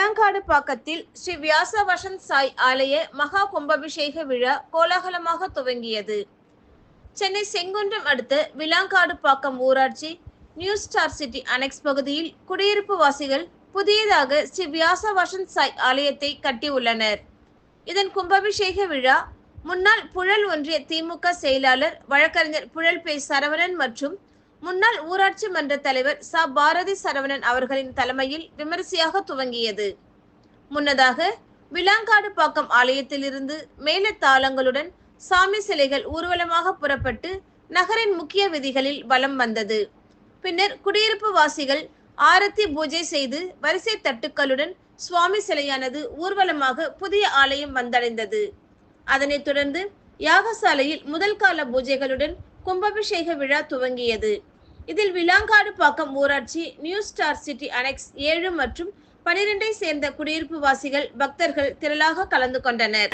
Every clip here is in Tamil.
விளாங்காடுப்பாக்கத்தில் ஸ்ரீ வியாச வசந்த் சாய் ஆலய மகா கும்பாபிஷேக விழா கோலாகலமாக துவங்கியது. சென்னை செங்குன்றம் அடுத்த விளாங்காடுப்பாக்கம் ஊராட்சி நியூ ஸ்டார் சிட்டி அனெக்ஸ் பகுதியில் குடியிருப்பு வாசிகள் புதியதாக ஸ்ரீ வியாச வசந்த் சாய் ஆலயத்தை கட்டியுள்ளனர் இதன் கும்பாபிஷேக விழா முன்னாள் புழல் ஒன்றிய திமுக செயலாளர் வழக்கறிஞர் புழல் பே சரவணன் மற்றும் முன்னாள் ஊராட்சி மன்ற தலைவர் ச. பாரதி சரவணன் அவர்களின் தலைமையில் விமரிசையாக துவங்கியது. முன்னதாக விலாங்காடு பாக்கம் ஆலயத்திலிருந்து மேலத்தாளங்களுடன் சாமி சிலைகள் ஊர்வலமாக புறப்பட்டு நகரின் முக்கிய விதிகளில் வலம் வந்தது. பின்னர் குடியிருப்பு வாசிகள் ஆரத்தி பூஜை செய்து வரிசை தட்டுக்களுடன் சுவாமி சிலையானது ஊர்வலமாக புதிய ஆலயம் வந்தடைந்தது. அதனைத் தொடர்ந்து யாகசாலையில் முதல் கால பூஜைகளுடன் கும்பாபிஷேக விழா துவங்கியது. இதில் விலாங்காடு பாக்கம் ஊராட்சி நியூ ஸ்டார் சிட்டி அனெக்ஸ் ஏழு மற்றும் பனிரெண்டை சேர்ந்த குடியிருப்பு வாசிகள் பக்தர்கள் திரளாக கலந்து கொண்டனர்.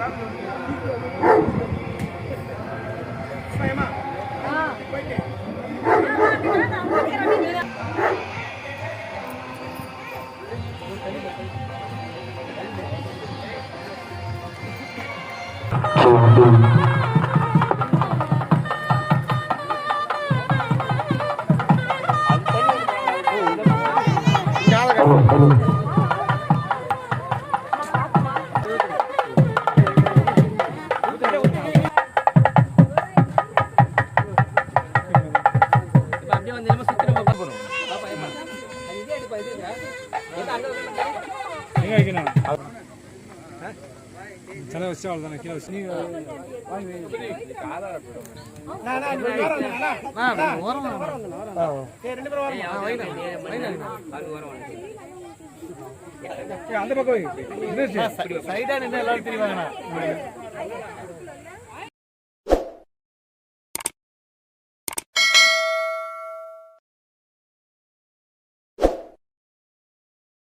அப்படியே எங்க வைக்கணும் தலை வச்சு அவ்வளோதானே கீழே வச்சு நீங்க அந்த பக்கம்? சைடா நின்று எல்லாரும் தெரியுவாங்கண்ணா